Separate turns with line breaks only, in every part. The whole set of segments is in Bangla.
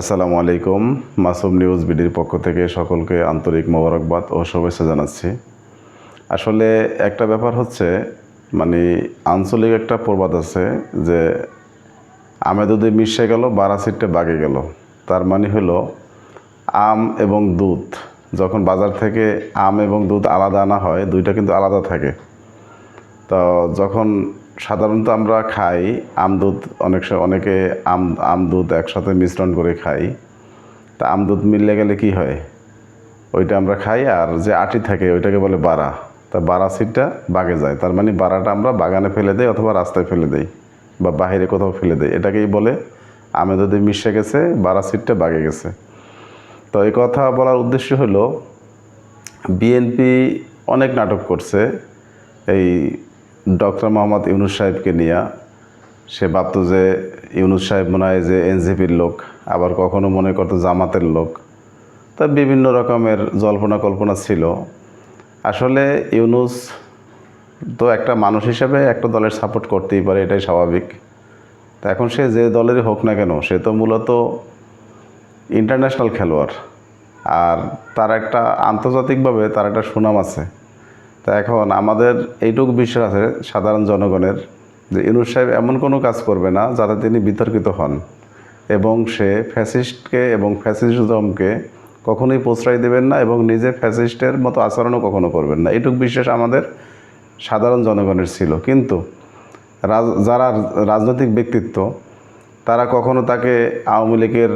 আসসালামু আলাইকুম। মাসুম নিউজ বিডির পক্ষ থেকে সকলকে আন্তরিক মোবারকবাদ ও শুভেচ্ছা জানাচ্ছি। আসলে একটা ব্যাপার হচ্ছে মানে আঞ্চলিক একটা প্রবাদ আছে যে আমে দুধে মিশে গেল, বারা সিটে বাগে গেল। তার মানে হলো, আম এবং দুধ, যখন বাজার থেকে আম এবং দুধ আলাদা আনা হয়, দুইটা কিন্তু আলাদা থাকে। তো যখন সাধারণত আমরা খাই আম দুধ, অনেক অনেকে আম আম দুধ একসাথে মিশ্রণ করে খাই। তা আম দুধ মিললে গেলে কি হয়? ওইটা আমরা খাই আর যে আটি থাকে ওইটাকে বলে বাড়া তা বাড়া সিটটা বাগে যায়, তার মানে বাড়াটা আমরা বাগানে ফেলে দেই অথবা রাস্তায় ফেলে দেই বা বাইরে কোথাও ফেলে দেই। এটাকেই বলে আমে দুধে মিশে গেছে বাড়া সিটটা বাগে গেছে। তো এই কথা বলার উদ্দেশ্য হলো, বিএনপি অনেক নাটক করছে এই ডক্টর মোহাম্মদ ইউনুস সাহেবকে নিয়ে সে ভাবতো যে ইউনুস সাহেব মনে হয় যে এনজিপির লোক, আবার কখনো মনে করতো জামাতের লোক। তা বিভিন্ন রকমের জল্পনা কল্পনা ছিল। আসলে ইউনুস তো একটা মানুষ হিসেবে একটা দলের সাপোর্ট করতেই পারে, এটাই স্বাভাবিক। তা এখন সে যে দলেরই হোক না কেন, সে তো মূলত ইন্টারন্যাশনাল খেলোয়াড়। আর তার একটা আন্তর্জাতিকভাবে তার একটা সুনাম আছে। তা এখন আমাদের এইটুকু বিশ্বাস আছে সাধারণ জনগণের যে ইনুস সাহেব এমন কোনো কাজ করবে না যাতে তিনি বিতর্কিত হন। এবং সে ফ্যাসিস্টকে এবং ফ্যাসিজমকে কখনোই প্রশ্রয় দেবেন না এবং নিজে ফ্যাসিস্টের মতো আচরণও কখনো করবেন না। এইটুকু বিশ্বাস আমাদের সাধারণ জনগণের ছিল। কিন্তু যারা রাজনৈতিক ব্যক্তিত্ব, তারা কখনো তাকে আওয়ামী লীগের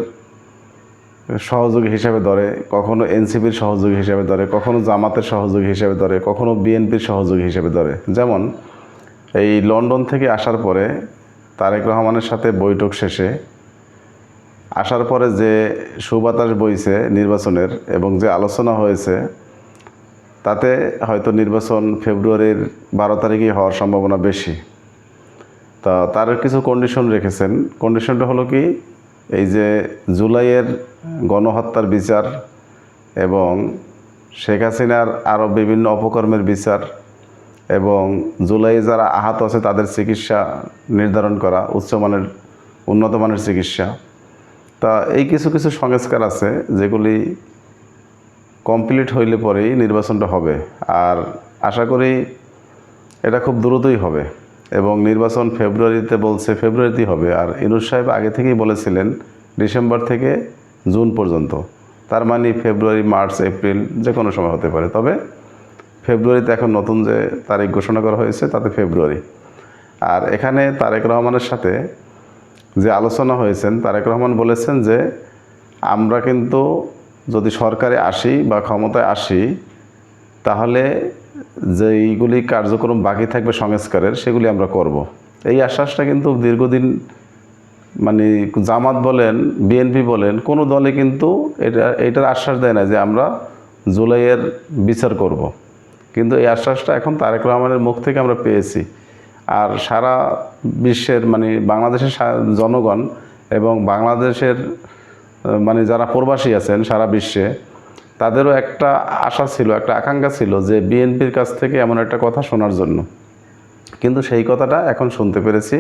সহযোগী হিসাবে ধরে, কখনো এনসিপির সহযোগী হিসাবে ধরে, কখনো জামাতের সহযোগী হিসাবে ধরে, কখনো বিএনপির সহযোগী হিসাবে ধরে। যেমন, এই লন্ডন থেকে আসার পরে তারেক রহমানের সাথে বৈঠক শেষে আসার পরে যে সুবাতাস বইছে নির্বাচনের এবং যে আলোচনা হয়েছে, তাতে হয়তো নির্বাচন ফেব্রুয়ারির বারো তারিখেই হওয়ার সম্ভাবনা বেশি। তা তার কিছু কন্ডিশন রেখেছেন। কন্ডিশনটা হলো কি এই যে জুলাইয়ের গণহত্যার বিচার এবং শেখ হাসিনার আরও বিভিন্ন অপকর্মের বিচার এবং জুলাইয়ে যারা আহত আছে তাদের চিকিৎসা নির্ধারণ করা উচ্চমানের উন্নত মানের চিকিৎসা। তা এই কিছু কিছু সংস্কার আছে যেগুলি কমপ্লিট হইলে পরেই নির্বাচনটা হবে। আর আশা করি এটা খুব দ্রুতই হবে। এবং নির্বাচন ফেব্রুয়ারিতে বলছে ফেব্রুয়ারিতেই হবে। আর ইনুস সাহেব আগে থেকেই বলেছিলেন ডিসেম্বর থেকে জুন পর্যন্ত। তার মানে ফেব্রুয়ারি, মার্চ, এপ্রিল যে কোনো সময় হতে পারে। তবে ফেব্রুয়ারিতে এখন নতুন যে তারিখ ঘোষণা করা হয়েছে, তাতে ফেব্রুয়ারি। আর এখানে তারেক রহমানের সাথে যে আলোচনা হয়েছেন, তারেক রহমান বলেছেন যে আমরা কিন্তু যদি সরকারে আসি বা ক্ষমতায় আসি, তাহলে যেইগুলি কার্যক্রম বাকি থাকবে সংস্কারের, সেগুলি আমরা করব। এই আশ্বাসটা কিন্তু দীর্ঘদিন মানে জামাত বলেন, বিএনপি বলেন, কোনো দলে কিন্তু এটা, এটার আশ্বাস দেয় না যে আমরা জুলাইয়ের বিচার করব। কিন্তু এই আশ্বাসটা এখন তারেক রহমানের মুখ থেকে আমরা পেয়েছি আর সারা বিশ্বের মানে বাংলাদেশের জনগণ এবং বাংলাদেশের মানে যারা প্রবাসী আছেন সারা বিশ্বে তাদেরও একটা আশা ছিল, একটা আকাঙ্ক্ষা ছিল যে বিএনপির কাছ থেকে এমন একটা কথা শোনার জন্য। কিন্তু সেই কথাটা এখন শুনতে পেরেছি,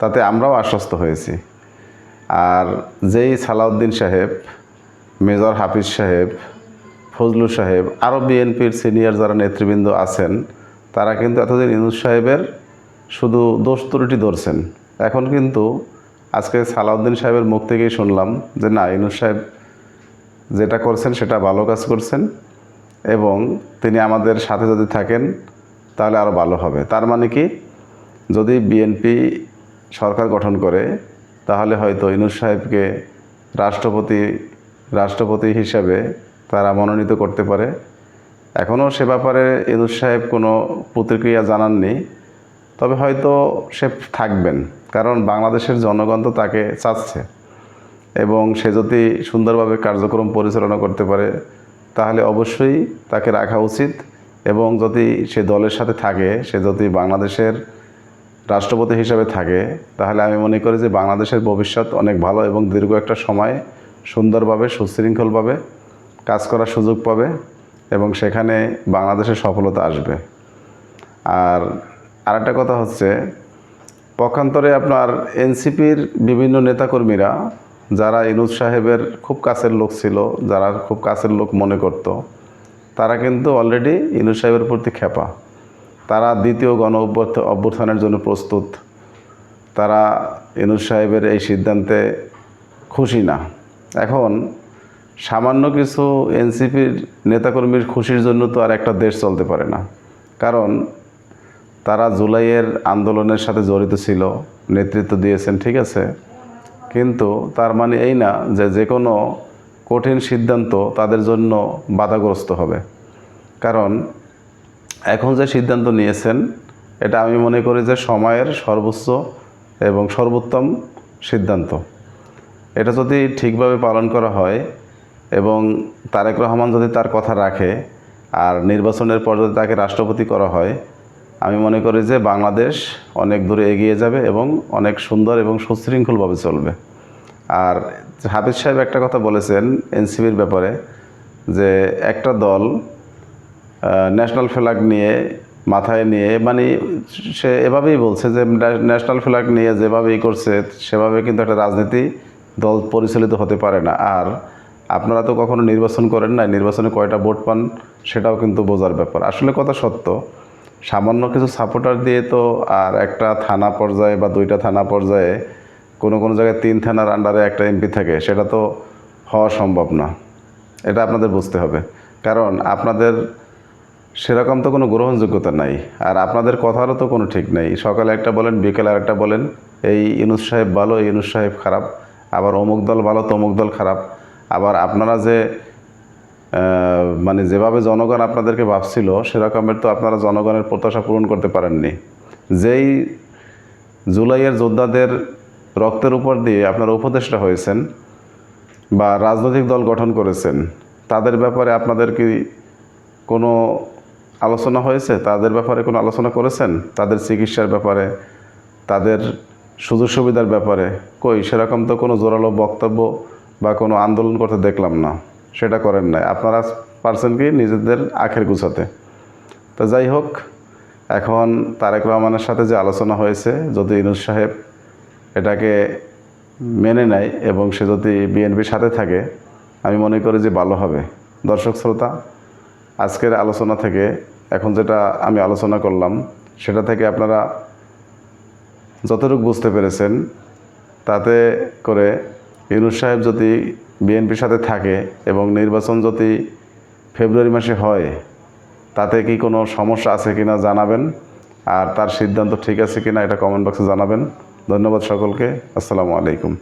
তাতে আমরাও আশ্বস্ত হয়েছি। আর যেই সালাউদ্দিন সাহেব, মেজর হাফিজ সাহেব ফজলু সাহেব, আরও বিএনপির সিনিয়র যারা নেতৃবৃন্দ আছেন, তারা কিন্তু এতদিন ইনুস সাহেবের শুধু দোষ ত্রুটি ধরছেন। এখন কিন্তু আজকে সালাউদ্দিন সাহেবের মুখ থেকেই শুনলাম যে না ইনুস সাহেব যেটা করছেন সেটা ভালো কাজ করছেন এবং তিনি আমাদের সাথে যদি থাকেন, তাহলে আরও ভালো হবে। তার মানে কি? যদি বিএনপি সরকার গঠন করে, তাহলে হয়তো ইনুস সাহেবকে রাষ্ট্রপতি রাষ্ট্রপতি হিসাবে তারা মনোনীত করতে পারে। এখনও সে ব্যাপারে ইনুস সাহেব কোনো প্রতিক্রিয়া জানাননি, তবে হয়তো সে থাকবেন, কারণ বাংলাদেশের জনগণ তো তাকে চাচ্ছে। এবং সে যদি সুন্দরভাবে কার্যক্রম পরিচালনা করতে পারে, তাহলে অবশ্যই তাকে রাখা উচিত এবং যদি সে দলের সাথে থাকে, সে যদি বাংলাদেশের রাষ্ট্রপতি হিসাবে থাকে, তাহলে আমি মনে করি যে বাংলাদেশের ভবিষ্যৎ অনেক ভালো এবং দীর্ঘ একটা সময় সুন্দরভাবে, সুশৃঙ্খলভাবে কাজ করার সুযোগ পাবে এবং সেখানে বাংলাদেশের সফলতা আসবে। আর আরেকটা কথা হচ্ছে, পক্ষান্তরে আপনার এনসিপির বিভিন্ন নেতাকর্মীরা যারা ইনুজ সাহেবের খুব কাছের লোক ছিল, যারা খুব কাছের লোক মনে করত, তারা কিন্তু অলরেডি ইনুজ সাহেবের প্রতি খেপা তারা দ্বিতীয় গণ অভ্যুত্থানের জন্য প্রস্তুত। তারা ইনুজ সাহেবের এই সিদ্ধান্তে খুশি না। এখন সামান্য কিছু এনসিপির নেতাকর্মীর খুশির জন্য তো আর একটা দেশ চলতে পারে না। কারণ তারা জুলাইয়ের আন্দোলনের সাথে জড়িত ছিল, নেতৃত্ব দিয়েছেন, ঠিক আছে? কিন্তু তার মানে এই না যে যে কোনো কঠিন সিদ্ধান্ত তাদের জন্য বাধাগ্রস্ত হবে। কারণ এখন যে সিদ্ধান্ত নিয়েছেন, এটা আমি মনে করি যে সময়ের সর্বোচ্চ এবং সর্বোত্তম সিদ্ধান্ত। এটা যদি ঠিকভাবে পালন করা হয় এবং তারেক রহমান যদি তার কথা রাখে আর নির্বাচনের পর যদি তাকে রাষ্ট্রপতি করা হয় আমি মনে করি যে বাংলাদেশ অনেক দূরে এগিয়ে যাবে এবং অনেক সুন্দর এবং সুশৃঙ্খলভাবে চলবে। আর হাফিজ সাহেব একটা কথা বলেছেন এনসিবির ব্যাপারে যে একটা দল ন্যাশনাল ফ্ল্যাগ নিয়ে মাথায় নিয়ে মানে সে এভাবেই বলছে যে ন্যাশনাল ফ্ল্যাগ নিয়ে যেভাবেই করছে, সেভাবে কিন্তু একটা রাজনীতি দল পরিচালিত হতে পারে না। আর আপনারা তো কখনো নির্বাচন করেন না নির্বাচনে কয়টা ভোট পান সেটাও কিন্তু বোঝার ব্যাপার। আসলে কথা সত্য সামান্য কিছু সাপোর্টার দিয়ে তো আর একটা থানা পর্যায়ে বা দুইটা থানা পর্যায়ে কোনো কোনো জায়গায় তিন থানার আন্ডারে একটা এমপি থাকে, সেটা তো হওয়া সম্ভব না। এটা আপনাদের বুঝতে হবে। কারণ আপনাদের সেরকম তো কোনো গ্রহণযোগ্যতা নাই, আর আপনাদের কথারও তো কোনো ঠিক নেই। সকালে একটা বলেন, বিকেলে আরেকটা বলেন, এই ইনুস সাহেব ভালো, এই ইনুস সাহেব খারাপ, আবার অমুক দল ভালো, তমুক দল খারাপ। আবার আপনারা যে মানে যেভাবে জনগণ আপনাদেরকে ভাবছিল, সেরকমের তো আপনারা জনগণের প্রত্যাশা পূরণ করতে পারেননি। যেই জুলাইয়ের যোদ্ধাদের রক্তের উপর দিয়ে আপনারা উপদেষ্টা হয়েছেন বা রাজনৈতিক দল গঠন করেছেন, তাদের ব্যাপারে আপনাদের কি কোনো আলোচনা হয়েছে? তাদের ব্যাপারে কোনো আলোচনা করেছেন? তাদের চিকিৎসার ব্যাপারে, তাদের সুযোগ সুবিধার ব্যাপারে? কই, সেরকম তো কোনো জোরালো বক্তব্য বা কোনো আন্দোলন করতে দেখলাম না। সেটা করেন নাই। আপনারা পারছেন কি নিজেদের আখের গুছাতে। তো যাই হোক, এখন তারেক রহমানের সাথে যে আলোচনা হয়েছে, যদি ইনুস সাহেব এটাকে মেনে নেয় এবং সে যদি বিএনপির সাথে থাকে, আমি মনে করি যে ভালো হবে। দর্শক শ্রোতা, আজকের আলোচনা থেকে, এখন যেটা আমি আলোচনা করলাম, সেটা থেকে আপনারা যতটুকু বুঝতে পেরেছেন, তাতে করে ইউনুস সাহেব যদি বিএনপির সাথে থাকে এবং নির্বাচন যদি ফেব্রুয়ারি মাসে হয়, তাতে কি কোনো সমস্যা আছে কি না জানাবেন? আর তার সিদ্ধান্ত ঠিক আছে কি না এটা কমেন্ট বক্সে জানাবেন। ধন্যবাদ সকলকে। আসসালামু আলাইকুম।